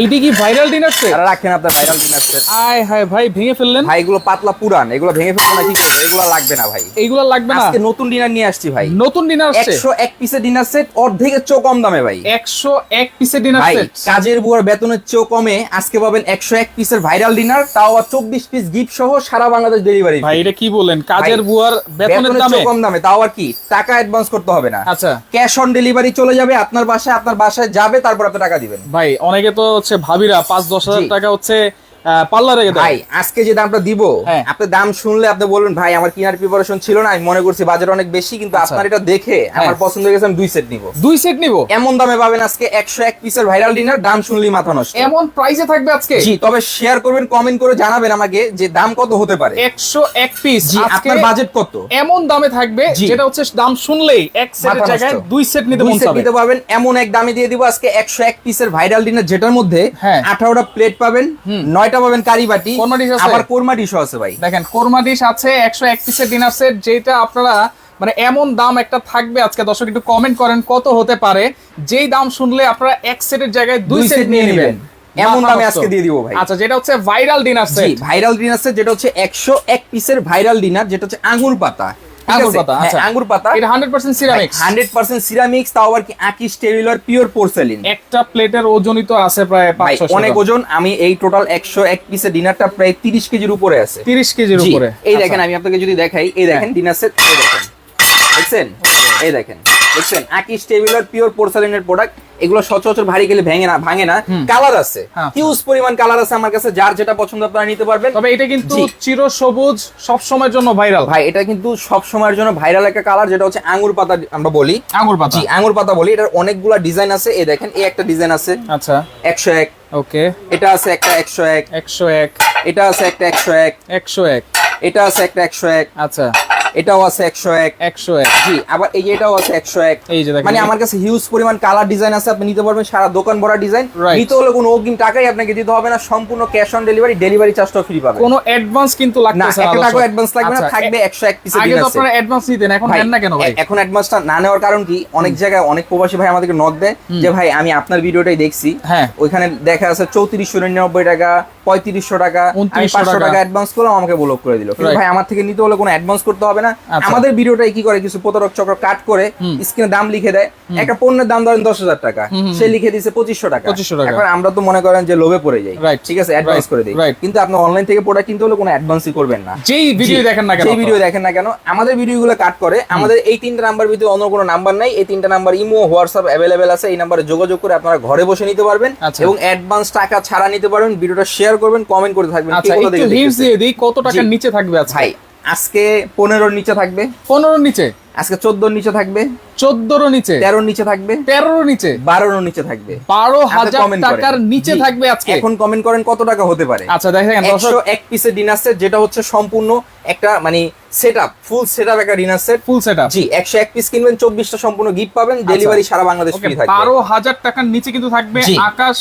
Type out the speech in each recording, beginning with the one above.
এইটা কি viral dinner set আর রাখেন আপনার ভাইরাল ডিনার সেট আয় হায় ভাই ভেঙে ফেললেন? ভাই এগুলো পাতলা পুরান এগুলো ভেঙে ফেলব না কি করব এগুলো লাগবে না ভাই। এইগুলো লাগবে না? আজকে নতুন ডিনার নিয়ে আসছি ভাই। নতুন ডিনার সেট একশো এক পিসের ডিনার সেট অর্ধেকের চেয়েও কম দামে ভাই। একশো এক পিসের ডিনার সেট কাজের বুয়ার বেতনের চেয়েও কমে আজকে পাবেন একশো এক পিসের ভাইরাল ডিনার তাও আবার চব্বিশ পিস গিফট সহ সারা বাংলাদেশ ডেলিভারি ভাই এটা কি বলেন? কাজের বুয়ার বেতনের দামে? কম দামে তাও আর কি? টাকা অ্যাডভান্স করতে হবে না। আচ্ছা। ক্যাশ অন ডেলিভারি চলে যাবে আপনার বাসায় আপনার বাসায় যাবে তারপর আপনি টাকা দিবেন। ভাই অনেকে তো হচ্ছে ভাবিরা পাঁচ দশ হাজার টাকা হচ্ছে পার্লারে ভাই আজকে যে দামটা দিব হ্যাঁ। আপনি দাম শুনলে আপনি বলবেন ভাই আমার কেনার প্রিপারেশন ছিল না আমি মনে করছি বাজার অনেক বেশি কিন্তু আচ্ছা। আপনার এটা দেখে আমার পছন্দ হয়ে গেছে আমি দুই সেট নিব। দুই সেট নিব? এমন দামে পাবেন আজকে একশো এক পিসের ভাইরাল ডিনার দাম শুনলেই মাথা নষ্ট। এমন প্রাইসে থাকবে আজকে? জি তবে শেয়ার করবেন কমেন্ট করে জানাবেন আমাকে যে দাম কত হতে পারে। একশো এক পিস জি আপনার বাজেট কত? এমন দামে থাকবে। যেটা হচ্ছে দাম শুনলেই এক সেটের জায়গায় দুই সেট নিতে মন চাবে। নিতে পারবেন এমন এক দামে দিয়ে দিব আজকে একশো এক পিসের ভাইরাল ডিনার যেটার মধ্যে হ্যাঁ। আঠারোটা প্লেট পাবেন নয়টা পাবেন কারি বাটি কোরমা dish আছে? আবার কোরমা ডিশও আছে ভাই দেখেন কোরমা ডিশ আছে একশো এক পিসের ডিনার সেট যেটা আপনারা মানে এমন দাম একটা থাকবে আজকে দর্শক একটু কমেন্ট করেন কত হতে পারে যেই দাম শুনলে আপনারা এক সেটের জায়গায় দুই সেট নিয়ে নেবেন। এমন দামে আজকে দিয়ে দিব ভাই। আচ্ছা যেটা হচ্ছে viral dinner set viral dinner set যেটা হচ্ছে একশো এক পিসের ভাইরাল ডিনার যেটা হচ্ছে আঙ্গুর পাতা আঙ্গুর পাতা হ্যাঁ, আচ্ছা। আঙ্গুর পাতা। এটা সিরামিক্স সিরামিক্স তাও আবার কি পিওর পোর্সেলিন একটা প্লেটের ওজনই তো আছে প্রায় ভাই পাঁচশো অনেক ওজন আমি এই টোটাল একশো এক পিসের ডিনারটা প্রায় তিরিশ কেজির উপরে আছে। তিরিশ কেজির উপরে। এই আচ্ছা। দেখেন আমি আপনাকে যদি দেখাই এই দেখেন ডিনার সেট এই দেখেন। দেখছেন? এই দেখেন। দেখছেন? আকিস টেবিলার পিওর পোর্সেলিনের প্রোডাক্ট এগুলো সচরাচর ভারী গেলে ভেঙে না ভাঙে না। কালার আছে। হ্যাঁ। হিউজ পরিমাণ কালার আছে আমার কাছে যার যেটা পছন্দ আপনারা নিতে পারবেন। তবে এটা কিন্তু। চির সবুজ সব সময়ের জন্য ভাইরাল ভাই এটা কিন্তু সব সময়ের জন্য ভাইরাল একটা কালার যেটা হচ্ছে আঙ্গুর পাতা আমরা বলি। আঙুর পাতা। জি আঙ্গুর পাতা বলি। এটার অনেকগুলা ডিজাইন আছে। এই দেখেন এই একটা ডিজাইন আছে। আচ্ছা। একশো এক। ওকে। এটা আছে একটা একশো এক। একশো এক। এটা আছে একটা একশো এক। একশো এক। এটা আছে একটা একশো এক। আচ্ছা। এটাও আছে একশো এক। একশো এক। জি আবার এই এটাও আছে একশো এক। এই যে মানে আমার কাছে হিউজ পরিমাণ কালার ডিজাইন আছে আপনি নিতে পারবেন সারা দোকান ভরা ডিজাইন নিতে হলে কোনো অগ্রিম টাকাই আপনাকে দিতে হবে না সম্পূর্ণ ক্যাশ অন ডেলিভারি ডেলিভারি চার্জটাও ফ্রি পাবেন। কোনো অ্যাডভান্স কিন্তু না লাগতেছে একটা টাকা অ্যাডভান্স লাগবে না থাকবে একশো এক পিসের আগে তো আপনারা অ্যাডভান্স নিতেন এখন নেন না কেন ভাই? এখন অ্যাডভান্সটা না নেওয়ার কারণ কি? অনেক জায়গায় অনেক প্রবাসী ভাই আমাদেরকে নক দেয় যে ভাই আমি আপনার ভিডিওটাই দেখছি। হ্যাঁ। ওইখানে দেখা আছে চৌত্রিশশো নিরানব্বই টাকা পঁয়ত্রিশশো টাকা আমি 2900 পাঁচশো টাকা। অ্যাডভান্স করলাম আমাকে ব্লক করে দিল। ভাই আমার থেকে নিতে হলে কোনো অ্যাডভান্স করতে হবে না? আচ্ছা। আমাদের ভিডিওটাই কি করে? কিছু প্রতারক চক্র কাট করে স্ক্রিনে দাম লিখে দেয়। একটা পণ্যের দাম ধরেন দশ হাজার টাকা। সে লিখে দিছে পঁচিশশো টাকা। 2500 টাকা। এখন আমরা তো মনে করেন যে লোভে পড়ে যাই। ঠিক আছে? অ্যাডভান্স করে দিই। কিন্তু আপনি অনলাইন থেকে প্রোডাক্ট কিনতে হলে কোনো অ্যাডভান্সই করবেন না। যেই ভিডিও দেখেন না কেন? সেই ভিডিও দেখেন না কেন? আমাদের ভিডিওগুলো কাট করে আমাদের এই তিনটা নাম্বার ভিতরে অন্য কোনো নাম্বার নাই। এই তিনটা নাম্বার ইমো হোয়াটসঅ্যাপ অ্যাভেলেবেল আছে। এই নাম্বারে যোগাযোগ করে আপনারা ঘরে বসে নিতে পারবেন আচ্ছা। এবং অ্যাডভান্স টাকা ছাড়া নিতে পারবেন। ভিডিওটা শেয়ার করবেন কমেন্ট করে থাকবেন। আচ্ছা কত টাকার নিচে থাকবে ভাই আজকে পনেরোর নিচে থাকবে। পনেরোর নিচে? আজকে চোদ্দোর নিচে থাকবে। চোদ্দোর নিচে? তেরোর নিচে থাকবে। তেরোর নিচে? বারোর নিচে থাকবে। বারো হাজার টাকার নিচে থাকবে আজকে। এখন কমেন্ট করেন কত টাকা হতে পারে। আচ্ছা দেখেন একশো এক পিসের ডিনার সেট যেটা হচ্ছে সম্পূর্ণ একটা মানে set up full set up একটা dinner set full set up জি একশো এক পিস কিনবেন চব্বিশটা সম্পূর্ণ গিফট পাবেন ডেলিভারি সারা বাংলাদেশ ফ্রি থাকবে। আচ্ছা। বারো হাজার টাকার নিচে কিন্তু থাকবে। আকাশ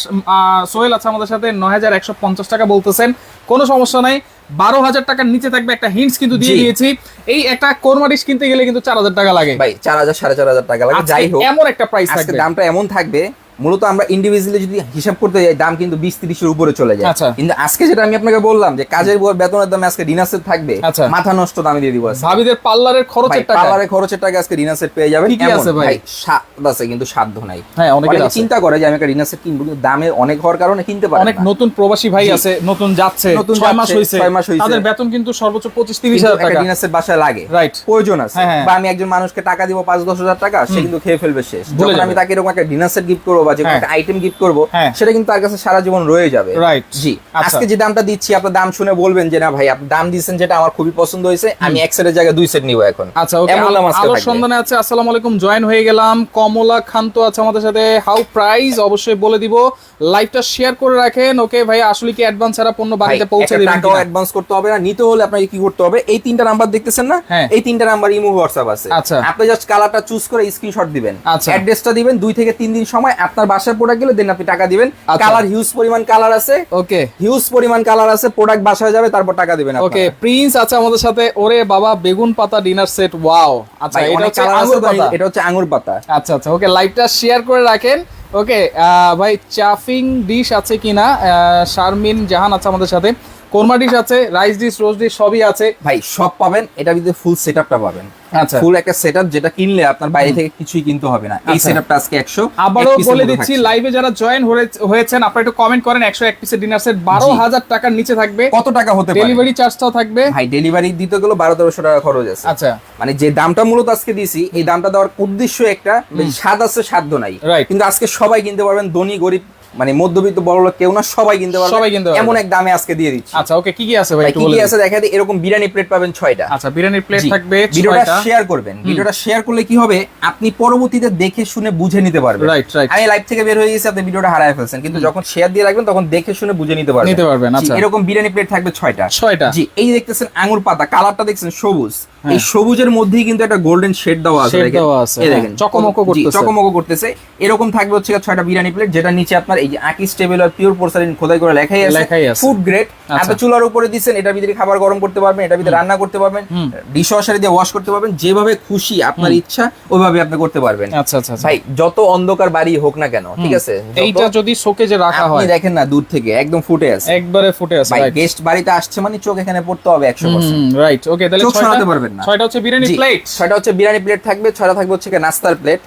সোহেল আছে আমাদের সাথে নয় হাজার একশো পঞ্চাশ টাকা বলতেছেন। কোনো সমস্যা নাই। বারো হাজার টাকার নিচে থাকবে একটা হিন্টস কিন্তু দিয়ে। দিয়েছি। এই একটা কোরমা ডিশ কিনতে গেলে কিন্তু চার হাজার টাকা লাগে। ভাই চার হাজার সাড়ে চার হাজার টাকা লাগে। যাই হোক এমন একটা প্রাইস থাকবে। দামটা এমন থাকবে মূলত আমরা ইন্ডিভিজুয়ালি যদি হিসাব করতে যাই দাম কিন্তু বিশ তিরিশের উপরে চলে যায় আচ্ছা। কিন্তু আজকে যেটা আমি আপনাকে বললাম যে কাজের বুয়ার বেতনের দামে আজকে ডিনার সেট থাকবে আচ্ছা। মাথা নষ্ট দামে দিয়ে দিব ভাবিদের পার্লারের ভাই খরচের টাকা পার্লারে খরচের টাকা আজকে ডিনার সেট পেয়ে যাবেন কি কি আছে ভাই? স্বাদ আছে কিন্তু সাধ্য নাই হ্যাঁ, অনেকে চিন্তা করে যে আমি একটা ডিনার সেট কিনবো কিন্তু দামের অনেক হওয়ার কারণে কিনতে পারে অনেক নতুন প্রবাসী ভাই আছে নতুন যাচ্ছে নতুন মাস মাস হইছে। তাদের বেতন কিন্তু সর্বোচ্চ পঁচিশ তিরিশ কিন্তু হাজার একটা টাকা ডিনার সেট বাসায় লাগে Right. প্রয়োজন আছে হ্যাঁ, হ্যাঁ। বা আমি একজন মানুষকে টাকা দিব পাঁচ দশ হাজার টাকা সে কিন্তু খেয়ে ফেলবে শেষ যখন যাবে। আমি তাকে এরকম একটা ডিনার সেট গিফট করব বা যে হ্যাঁ। একটা আইটেম গিফট করব হ্যাঁ। সেটা কিন্তু তার কাছে সারা জীবন রয়ে যাবে। Right. জি। আচ্ছা। আজকে যে দামটা দিচ্ছি আপনার দাম শুনে বলবেন যে না ভাই আপনি দাম দিচ্ছেন যেটা আমার খুবই পছন্দ হয়েছে আমি এক সেটের জায়গায় দুই সেট নিবো এখন। আচ্ছা ওকে। আলোর সন্ধানে আছে আসসালামু আলাইকুম জয়েন হয়ে গেলাম। কমলা খান্ত আছে আমাদের সাথে। হাউ প্রাইস অবশ্যই বলে দিব। লাইভটা শেয়ার করে রাখেন ওকে। ভাই আসলে কি অ্যাডভান্স ছাড়া পণ্য বাড়িতে পৌঁছে দিবেন টাকাও অ্যাডভান্স করতে হবে না। নিতে হলে আপনাকে কি করতে হবে? এই তিনটা নাম্বার দেখতেছেন না? হ্যাঁ। এই তিনটা নাম্বার ইমো হোয়াটসঅ্যাপ আছে। আচ্ছা। আপনি জাস্ট কালারটা চুজ করে স্ক্রিনশট দিবেন। আচ্ছা। অ্যাড্রেসটা দিবেন দুই থেকে তিন দিন সময় আপনার বাসায় প্রোডাক্ট গেলে দেন আপনি টাকা দিবেন। আচ্ছা। কালার হিউজ পরিমাণ কালার আছে। ওকে। হিউজ পরিমাণ কালার আছে প্রোডাক্ট বাসায় যাবে তারপর টাকা দিবেন। ওকে প্রিন্স আছে আমাদের সাথে। ওরে বাবা বেগুন পাতা ডিনার সেট ওয়াও আচ্ছা এটা হচ্ছে আঙ্গুর পাতা। এটা হচ্ছে আঙ্গুর পাতা। আচ্ছা আচ্ছা ওকে লাইভটা শেয়ার করে রাখেন। ওকে ভাই চাফিং ডিশ আছে কিনা? শারমিন জাহান আছে আমাদের সাথে। কোরমা ডিশ আছে রাইস ডিশ রোজ ডিশ সবই আছে। ভাই সব পাবেন। এটা ভিতরে ফুল সেটআপটা পাবেন। আচ্ছা। ফুল একটা সেটআপ যেটা কিনলে আপনার বাইরে থেকে কিছুই কিনতে হবে না। এই আচ্ছা। সেটআপটা আজকে 100 আবারও বলে দিচ্ছি লাইভে যারা জয়েন হয়েছেন আপনারা একটু কমেন্ট করেন একশো এক পিসের ডিনার সেট বারো হাজার টাকার নিচে থাকবে। কত টাকা হতে পারে? ডেলিভারি চার্জটাও থাকবে। ভাই ডেলিভারি দিতে গেলে বারো তেরোশো টাকা খরচ আছে। আচ্ছা। মানে যে দামটা মূলত আজকে দিছি এই দামটা দেওয়ার উদ্দেশ্য একটা স্বাদ আছে সাধ্য নাই। কিন্তু আজকে সবাই কিনতে পারবেন ধনী গরিব মানে মধ্যবিত্ত বড় লোক কেউ না সবাই কিনতে পারবে। সবাই কিনতে পারবে। এমন এক দামে আজকে দিয়ে দিচ্ছি। আচ্ছা ওকে কি কি আছে ভাই কি কি আছে দেখা দিই এরকম বিরিয়ানি প্লেট পাবেন ছয়টা। আচ্ছা বিরিয়ানির প্লেট। থাকবে ভিডিওটা শেয়ার করবেন। ভিডিওটা শেয়ার করলে কি হবে আপনি পরবর্তীতে দেখে শুনে বুঝে নিতে পারবেন। রাইট রাইট আমি লাইভ থেকে বের হয়ে গেছি আপনি ভিডিওটা হারায় ফেলছেন। কিন্তু যখন শেয়ার দিয়ে রাখবেন তখন দেখে শুনে বুঝে নিতে পারবেন। নিতে পারবেন, আচ্ছা। এরকম বিরিয়ানি প্লেট থাকবে ছয়টা। ছয়টা। জি এই দেখতেছেন আঙুর পাতা কালারটা দেখছেন সবুজ। এই সবুজের মধ্যেই কিন্তু একটা গোল্ডেন শেড দেওয়া আছে দেখেন। হ্যাঁ, চকমকো করতেছে। চকমকো করতেছে। এরকম থাকবে হচ্ছে ছয়টা বিরিয়ানি প্লেট যেটা নিচে আপনার এই যে আকিস টেবিল আর পিওর পোর্সালিন খোদাই করে লেখাই আছে। ফুড গ্রেড আচ্ছা। এত চুলার উপরে দিচ্ছেন এটার ভিতরে খাবার গরম করতে পারবেন এটার ভিতরে রান্না করতে পারবেন ডিশ ওয়াশারে দিয়ে ওয়াশ করতে পারবেন যেভাবে খুশি আপনার ইচ্ছা ওইভাবে আপনি করতে পারবেন। আচ্ছা আচ্ছা আচ্ছা। ভাই যত অন্ধকার বাড়ি হোক না কেন ঠিক আছে? এইটা যদি শোকেজে রাখা আপনি হয়। দেখেন না দূর থেকে একদম ফুটে আছে। একবারে ফুটে আছে ভাই গেস্ট বাড়িতে আসছে মানে চোখ এখানে পড়তে হবে একশো পার্সেন্ট রাইট ওকে তাহলে চোখ সরাতে পারবেন। না। ছয়টা হচ্ছে বিরিয়ানি প্লেট ছয়টা হচ্ছে বিরিয়ানি প্লেট থাকবে ছয়টা থাকবে হচ্ছে নাস্তার প্লেট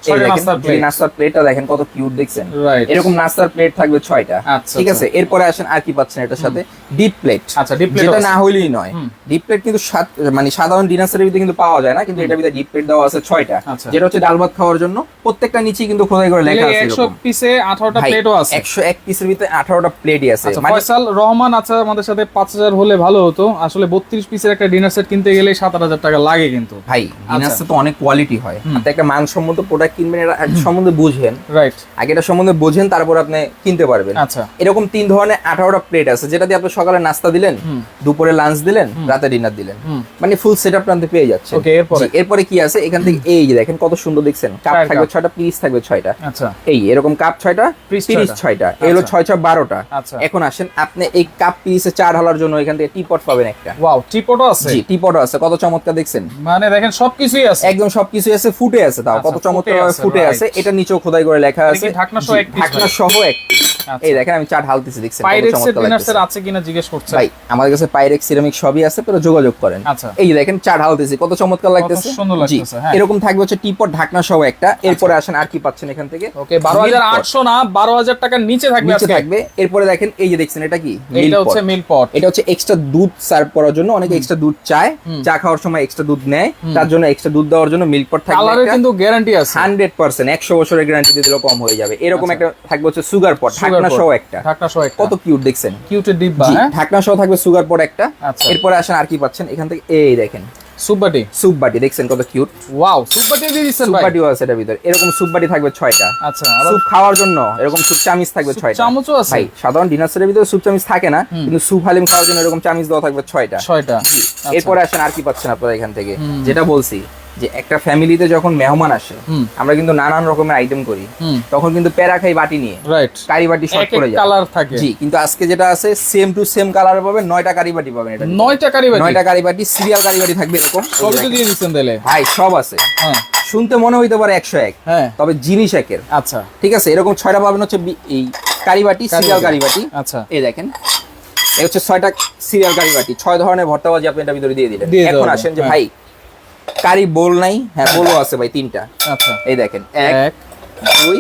এই নাস্তার প্লেটটা দেখেন কত কিউট দেখছেন। এরকম নাস্তার প্লেট থাকবে ছয়টা। আচ্ছা, ঠিক আচ্ছা। আছে? এরপরে আসেন আর কি পাচ্ছেন এটার সাথে? ডিপ প্লেট আচ্ছা, plate যেটা না হইলেই নয়। ডিপ প্লেট কিন্তু মানে সাধারণ ডিনার সেটের ভিতরে কিন্তু পাওয়া যায় না কিন্তু এটার ভিতরে ডিপ প্লেট দেওয়া আছে ছয়টা। আচ্ছা। যেটা হচ্ছে ডাল ভাত খাওয়ার জন্য প্রত্যেকটা নিচেই কিন্তু খোদাই করে লেখা আছে একশো এরকম। পিসে আঠারোটা ভাই, প্লেটও আছে। একশো এক পিসের ভিতরে আঠারোটা প্লেটই আছে। আচ্ছা মানে ফয়সাল রহমান আছে আমাদের সাথে পাঁচ হাজার হলে ভালো হতো। আসলে বত্রিশ পিসের একটা ডিনার সেট কিনতে গেলে সাত আট হাজার টাকা লাগে কিন্তু। ভাই আচ্ছা। তো অনেক কোয়ালিটি হয়। আপনি একটা মানসম্মত প্রোডাক্ট কিনবেন এটা সম্বন্ধে বুঝেন। রাইট আগে এটা সম্বন্ধে বোঝেন তারপর আপনি কিনতে পারবেন। আচ্ছা। এরকম তিন ধরনের আঠারোটা প্লেট আছে যেটা দিয়ে আপনি সকালে নাস্তা দিলেন দুপুরে লাঞ্চ দিলেন রাতে ডিনার দিলেন। মানে ফুল সেট আপ আপনি পেয়ে যাচ্ছেন। Okay, এরপরে? এরপরে কি আছে? এখান থেকে এই যে দেখেন কত সুন্দর দেখছেন। কাপ থাকবে। ছয়টা পিস থাকবে ছয়টা। আচ্ছা। এই এরকম কাপ ছয়টা পিস ছয়টা। হলো আচ্ছা। ছয় ছয় বারোটা। আচ্ছা। এখন আসেন আপনি এই কাপ পিসে চা ঢালার জন্য এখান থেকে টিপট পাবেন একটা। ওয়াও টিপটও আছে? জি টিপটও আছে। কত চমৎকার দেখছেন? মানে দেখেন সবকিছুই আছে। একদম সবকিছু আছে ফুটে আছে তাও আচ্ছা, কত চমৎকার ফুটে আছে, এটা নিচেও খোদাই করে লেখা আছে। এক ঢাকনা সহ এক আচ্ছা। এই দেখেন আমি চা ঢালতেছি দেখছেন পাইরেক্সের আছে কিনা জিজ্ঞেস ভাই আমাদের কাছে পাইরেক্স সিরামিক সবই আছে যোগাযোগ করেন। আচ্ছা। এই দেখেন চা ঢালতেছি কত চমৎকার লাগতেছে। সুন্দর লাগতেছে, হ্যাঁ। এরকম থাকবে হচ্ছে টিপট ঢাকনা সহ একটা এরপরে আসেন আর কি পাচ্ছেন এখান থেকে? ওকে বারো হাজার Milk pot। আটশো না বারো হাজার টাকার নিচে থাকবে নিচে থাকবে। এরপরে দেখেন এই যে দেখছেন এটা কি? এটা হচ্ছে মিল পট এটা হচ্ছে এক্সট্রা দুধ সার্ভ করার জন্য অনেকে এক্সট্রা দুধ চায়। চা খাওয়ার সময় এক্সট্রা দুধ নেয়। তার জন্য এক্সট্রা দুধ দেওয়ার জন্য মিল্ক পট থাকবে কালারের কিন্তু গ্যারান্টি আছে। হান্ড্রেড পার্সেন্ট একশো বছরের গ্যারান্টি দিয়ে দিলেও কম হয়ে যাবে। এরকম আচ্ছা। একটা থাকবে হচ্ছে সুগার পট Sugar সহ একটা। ঢাকনা সহ একটা। কত কিউট দেখছেন। কিউটের ডিব্বা হ্যাঁ? ঢাকনা সহ থাকবে সুগার পট একটা। আচ্ছা। এরপরে আসেন আর কি পাচ্ছেন? এখান থেকে এই দেখেন। সুপ বাটি দেখছেন কত কিউট ওয়াও সুপ দিয়ে দিচ্ছেন ভাই। বাটিও আছে এটার ভিতরে। এরকম সুপ থাকবে ছয়টা। আচ্ছা খাওয়ার জন্য এরকম চামিচ থাকবে স্যুপ চামচও আছে? ভাই সাধারণ ডিনার সেটের ভিতরে স্যুপ চামিচ থাকে না কিন্তু স্যুপ হালিম খাওয়ার জন্য এরকম চামিচ দেওয়া থাকবে ছয়টা। ছয়টা। আচ্ছা। এরপরে আসেন আর কি পাচ্ছেন আপনারা এখান থেকে? যেটা বলছি যে একটা ফ্যামিলিতে যখন মেহমান আসে আমরা কিন্তু নানান রকমের আইটেম করি। তখন কিন্তু প্যারা খাই বাটি নিয়ে। রাইট কারি বাটি শর্ট করে যায়। কালার থাকে। জি কিন্তু আজকে যেটা আছে সেম টু সেম কালার পাবেন নয়টা কারি বাটি পাবেন এটা নয়টা কারি বাটি? নয়টা কারি বাটি সিরিয়াল কারি বাটি থাকবে এরকম। তো দিয়ে দিচ্ছেন তাহলে? ভাই সব আছে। হ্যাঁ। শুনতে মনে হইতে পারে একশো এক হ্যাঁ। তবে জিনিস একের। আচ্ছা। ঠিক আছে এরকম ছয়টা পাবেন হচ্ছে এই কারিবাটি সিরিয়াল কারি কারিবাটি আচ্ছা। এই দেখেন এই হচ্ছে ছয়টা সিরিয়াল কারিবাটি ছয় ধরনের ভর্তা ভর্তাবাজি আপনি এটা ভিতরে দিয়ে দিলেন। এখন আসেন যে হ্যাঁ। ভাই কারি বোল নাই হ্যাঁ বোলও আছে ভাই তিনটা। আচ্ছা। এই দেখেন এক দুই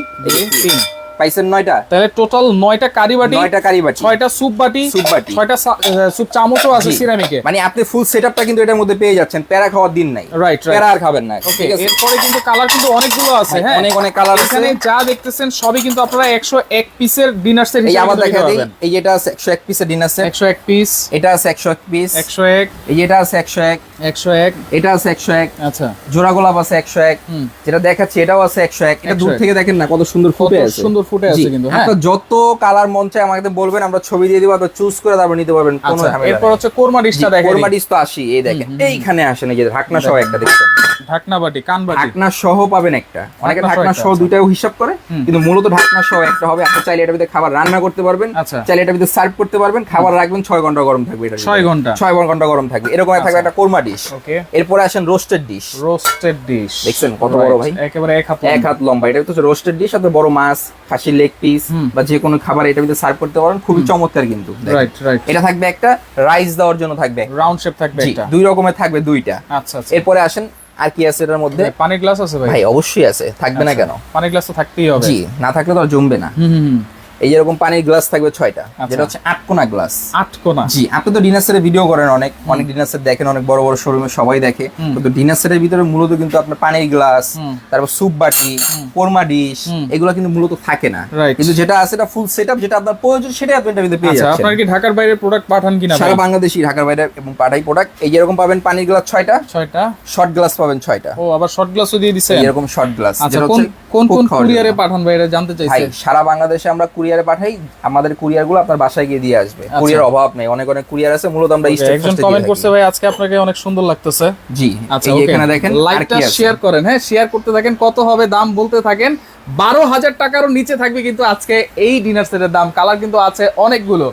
তিন। পাইছেন নয়টা? তাহলে টোটাল নয়টা কারি বাটি নয়টা কারিবাটি ছয়টা সুপ বাটি সুপ বাটি। ছয়টা সা- আহ, সুপ চামচও আছে সিরামিকে মানে আপনি ফুল সেটআপটা কিন্তু এটার মধ্যে পেয়ে যাচ্ছেন প্যারা খাওয়ার দিন নাই। রাইট প্যারা আর খাবেন না ওকে ঠিক আছে? এরপরে কিন্তু কালার কিন্তু অনেকগুলো আছে হ্যাঁ? অনেক অনেক কালার আছে। এখানে যা দেখতেছেন সবই কিন্তু আপনারা একশো এক পিসের ডিনার সেট এই আবার দেখা দিই। এই যেটা আছে একশো এক পিসের ডিনার সেট একশো এক পিস এটা আছে একশো এক পিস একশো এক। এই যেটা আছে একশো এক। একশো এক। এটা আছে একশো এক। আচ্ছা। জোড়া গোলাপ আছে একশো এক। হুম। যেটা দেখাচ্ছি এটাও আছে একশো এক। এটা দূর থেকে দেখেন না কত সুন্দর ফুটে আছে। সুন্দর ফুটে আছে কিন্তু, হ্যাঁ। আপনার যত কালার মন চাই আমাকে বলবেন আমরা ছবি দিয়ে দিব আপনি চুজ করে তারপর নিতে পারবেন কোনো আচ্ছা এরপর হচ্ছে কোরমা ডিশটা দেখেন। কোরমা ডিশ তো আসি এই দেখেন। এইখানে আসেন এই যে ঢাকনা সহ একটা দেখছেন। ঢাকনা বাটি কান বাটি? ঢাকনা সহ পাবেন একটা। অনেকে ঢাকনা সহ আচ্ছা। দুইটাও হিসাব করে কিন্তু মূলত ঢাকনা সহ একটা হবে। আপনি চাইলে এটার ভিতরে খাবার রান্না করতে পারবেন আচ্ছা। চাইলে এটার ভিতরে সার্ভ করতে পারবেন খাবার রাখবেন ছয় ঘণ্টা গরম থাকবে এটা ছয় ঘণ্টা? ছয় ঘণ্টা গরম থাকবে। এরকম থাকবে একটা কোরমা ডিশ ওকে এরপরে আসেন রোস্টেড ডিশ রোস্টেড ডিশ দেখছেন কত বড় ভাই? একেবারে এক হাত এক হাত লম্বা। এটা হচ্ছে রোস্টেড ডিশ সাথে বড় মাছ খাসির লেগ পিস বা যে কোনো খাবার এটার ভিতরে সার্ভ করতে পারেন। খুবই চমৎকার কিন্তু। রাইট রাইট এটা থাকবে একটা রাইস দেওয়ার জন্য থাকবে রাউন্ড শেপ থাকবে একটা। দুই রকমের থাকবে দুইটা। আচ্ছা আচ্ছা। এরপরে আসেন আর কি আছে এটার মধ্যে? পানির গ্লাস আছে ভাই। ভাই অবশ্যই আছে। থাকবে না কেন? পানির গ্লাস তো থাকতেই হবে। জি না থাকলে তো আর জমবে না। হুম। এই যেরকম পানির গ্লাস থাকবে ছয়টা আচ্ছা। যেটা হচ্ছে আটকোনা গ্লাস। আট কোনা? জি আপনি তো ডিনার ভিডিও করেন অনেক অনেক ডিনার সেট দেখেন অনেক বড় বড় শোরুমে সবাই দেখে। কিন্তু ডিনার সেটের ভিতরে মূলত কিন্তু আপনার পানির গ্লাস তারপর স্যুপ বাটি কোরমা ডিশ এগুলো কিন্তু মূলত থাকে না। কিন্তু যেটা আছে এটা ফুল সেটআপ যেটা আপনার প্রয়োজন সেটাই আপনি ভিতরে পেয়ে আচ্ছা যাচ্ছেন। আপনার কি ঢাকার বাইরে প্রোডাক্ট পাঠান কিনা সারা বাংলাদেশি ঢাকার বাইরে এবং পাঠাই প্রোডাক্ট এই যেরকম পাবেন পানির গ্লাস ছয়টা ছয়টা? শর্ট গ্লাস পাবেন ছয়টা। ও আবার শর্ট গ্লাসও দিয়ে দিছেন? এরকম শর্ট গ্লাস আচ্ছা কোন কোন কোন কুরিয়ারে পাঠান এটা জানতে চাইছে? সারা বাংলাদেশে আমরা কুরিয়ারে পাঠাই আমাদের কুরিয়ারগুলো আপনার বাসায় গিয়ে দিয়ে আসবে। আচ্ছা। কুরিয়ার অভাব নেই অনেক অনেক কুরিয়ার আছে মূলত আমরা একজন কমেন্ট করছে ভাই আজকে আপনাকে অনেক সুন্দর লাগতেছে। জি আচ্ছা এখানে দেখেন লাইকটা শেয়ার করেন হ্যাঁ শেয়ার করতে থাকেন কত হবে দাম বলতে থাকেন। বারো হাজার টাকারও নিচে থাকবে কিন্তু আজকে এই ডিনার সেটের দাম কালার কিন্তু আছে অনেকগুলো।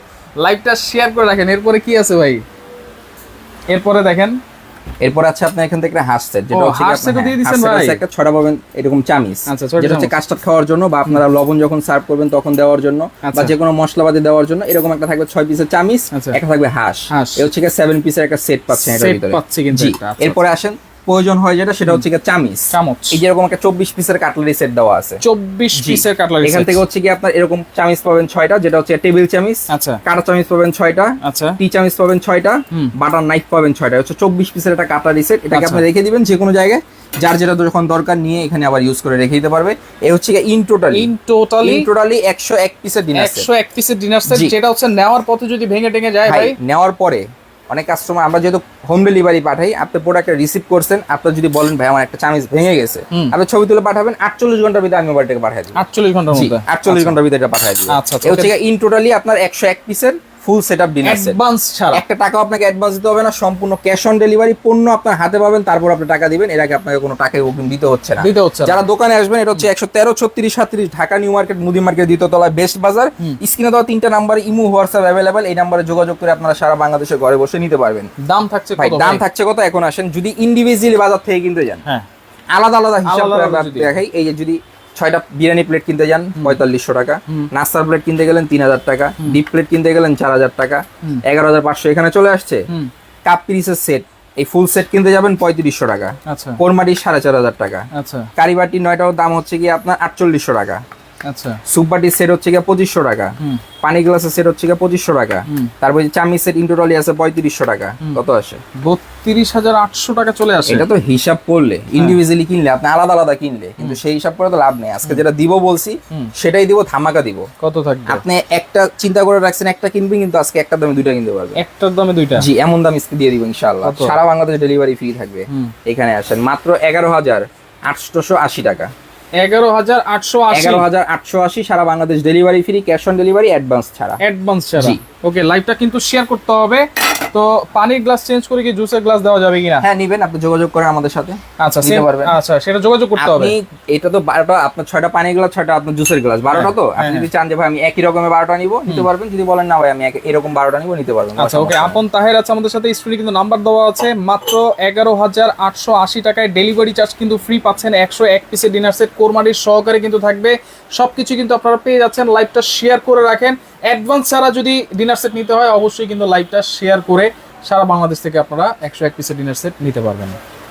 লাইভটা শেয়ার করে রাখেন এরপরে কি আছে ভাই? এরপরে দেখেন। এরপর আছে আপনার এখান থেকে হাঁস সেট যেটা হচ্ছে আপনার- দিয়ে হ্যাঁ, সেট ভাই? আছে একটা ছড়া পাবেন এরকম চামিচ আচ্ছা, যেটা হচ্ছে কাস্টার্ড খাওয়ার জন্য বা আপনারা লবণ যখন সার্ভ করবেন তখন দেওয়ার জন্য বা আচ্ছা। যে কোনো মশলাপাতি দেওয়ার জন্য এরকম একটা থাকবে ছয় পিসের চামিস আচ্ছা। একটা থাকবে হাঁস। এ হচ্ছে সেভেন পিসের একটা সেট পাচ্ছেন এটার ভিতরে এরপরে আসেন প্রয়োজন হয় যেটা সেটা হচ্ছে গিয়ে চামিচ। চামচ। এই যেরকম একটা চব্বিশ পিসের কাটলারি সেট দেওয়া আছে। চব্বিশ। পিসের কাটলারি এখান থেকে হচ্ছে কি আপনার এরকম চামিচ পাবেন ছয়টা যেটা হচ্ছে টেবিল চামিচ আচ্ছা। কাটা চামিচ পাবেন ছয়টা আচ্ছা। টি চামিচ পাবেন ছয়টা বাটার নাইফ পাবেন ছয়টা। হচ্ছে চব্বিশ পিসের একটা কাটারি সেট এটাকে আচ্ছা। আপনি রেখে দিবেন যে কোনো জায়গায়। যার যেটা যখন দরকার নিয়ে এখানে আবার ইউজ করে রেখে দিতে পারবে। এ হচ্ছে in totally in totally in totally একশো এক পিসের ডিনার সেট একশো এক পিসের ডিনার সেট যেটা হচ্ছে নেওয়ার পথে যদি ভেঙে টেঙে যায় ভাই। নেওয়ার পরে অনেক কাস্টমার আমরা যেহেতু হোম ডেলিভারি পাঠাই আপনি প্রোডাক্টটা রিসিভ করছেন আপনি যদি বলেন ভাই আমার একটা চামিজ ভেঙে গেছে। আপনি ছবি তুলে পাঠাবেন আটচল্লিশ ঘণ্টার ভিতরে আমি মোবাইলটাকে পাঠিয়ে দিই আটচল্লিশ ঘণ্টার মধ্যে। আটচল্লিশ ঘণ্টার ভিতরে এটা পাঠিয়ে দিই আচ্ছা, আচ্ছা, এ হচ্ছে ইন টোটালি আপনার একশো এক পিসের full set up dinner set advance ছাড়া। একটা টাকা আপনাকে অ্যাডভান্স দিতে হবে না সম্পূর্ণ ক্যাশ অন ডেলিভারি পণ্য আপনার হাতে পাবেন তারপর আপনি টাকা দিবেন এর আগে আপনাকে কোনো টাকা অগ্রিম দিতে হচ্ছে না। দিতে হচ্ছে যারা দোকানে আসবেন এটা হচ্ছে একশো তেরো ছত্রিশ সাত্রিশ ঢাকা নিউ মার্কেট মুদি মার্কেট দ্বিতীয়তলায় বেস্ট বাজার। স্ক্রিনে দেওয়া তিনটা নাম্বার ইমু হোয়াটসঅ্যাপ অ্যাভেলেবেল এই নাম্বারে যোগাযোগ করে আপনারা সারা বাংলাদেশে ঘরে বসে নিতে পারবেন। দাম থাকছে ভাই দাম থাকছে কত? এখন আসেন যদি ইন্ডিভিজুয়ালি বাজার থেকে কিনতে যান হ্যাঁ। আলাদা আলাদা হিসাব। দেখাই এই যে যদি ছয়টা বিরিয়ানি প্লেট কিনতে যান পঁয়তাল্লিশশো টাকা। নাস্তার প্লেট কিনতে গেলেন তিন হাজার টাকা ডিপ প্লেট কিনতে গেলেন চার হাজার টাকা। এগারো হাজার পাঁচশো এখানে চলে আসছে। কাপ পিরিসের সেট এই ফুল সেট কিনতে যাবেন পঁয়ত্রিশশো টাকা। আচ্ছা। কোরমাটি সাড়ে চার হাজার টাকা। আচ্ছা। কারিবাটি নয়টার দাম হচ্ছে কি আপনার আটচল্লিশশো টাকা। আচ্ছা। সুপবাটির সেট হচ্ছে গিয়ে পঁচিশশো টাকা। পানি গ্লাসের সেট হচ্ছে গিয়ে পঁচিশশো টাকা। তারপর চামি সেট ইন্টোটলি আছে পঁয়ত্রিশশো টাকা। কত আসে? বত্রিশ হাজার আটশো টাকা চলে আসে। এটা তো হিসাব করলে। ইন্ডিভিজুয়ালি কিনলে আপনি আলাদা আলাদা কিনলে কিন্তু সেই হিসাব করে তো লাভ নেই। আজকে যেটা দিব বলছি সেটাই দিব ধামাকা দিব। কত থাকবে? আপনি একটা চিন্তা করে রাখছেন একটা কিনবেন কিন্তু আজকে একটা দামে দুইটা কিনতে পারবেন। একটার দামে দুইটা? জি এমন দাম দিয়ে দিব ইনশাআল্লাহ। সারা বাংলাদেশ ডেলিভারি ফ্রি থাকবে। এখানে আসেন মাত্র এগারো হাজার আটশোশো আশি টাকা। এগারো হাজার আটশো এগারো হাজার আটশো আশি সারা Bangladesh delivery free cash on delivery advance ছাড়া। অ্যাডভান্স ছাড়া। ওকে লাইভটা কিন্তু শেয়ার করতে হবে। তো পানির গ্লাস চেঞ্জ করে কি জুসের গ্লাস দেওয়া যাবে কিনা? হ্যাঁ নিবেন আপনি যোগাযোগ করেন আমাদের সাথে। আচ্ছা নিতে পারবেন। আচ্ছা সেটা যোগাযোগ করতে হবে। আপনি এটা তো বারোটা আপনার ছয়টা পানি গ্লাস ছয়টা আপনার জুসের গ্লাস বারোটা তো? আপনি হ্যাঁ, যদি চান যে ভাই আমি একই রকমের বারোটা নিবো নিতে পারবেন। যদি বলেন না ভাই আমি এরকম বারোটা নিবো নিতে পারবেন। আচ্ছা ওকে আপন তাহের আছে আমাদের সাথে স্ক্রিনে কিন্তু নাম্বার দেওয়া আছে। মাত্র এগারো হাজার আটশো আশি টাকায় ডেলিভারি চার্জ কিন্তু ফ্রি পাচ্ছেন একশো এক পিসের ডিনার সেট কোরমারির সহকারে কিন্তু থাকবে। সব কিছু কিন্তু আপনারা পেয়ে যাচ্ছেন। লাইভটা শেয়ার করে রাখেন। অ্যাডভান্স ছাড়া যদি ডিনার সেট নিতে হয়, অবশ্যই কিন্তু লাইভটা শেয়ার করে সারা বাংলাদেশ থেকে আপনারা একশো এক পিসের ডিনার সেট নিতে পারবেন।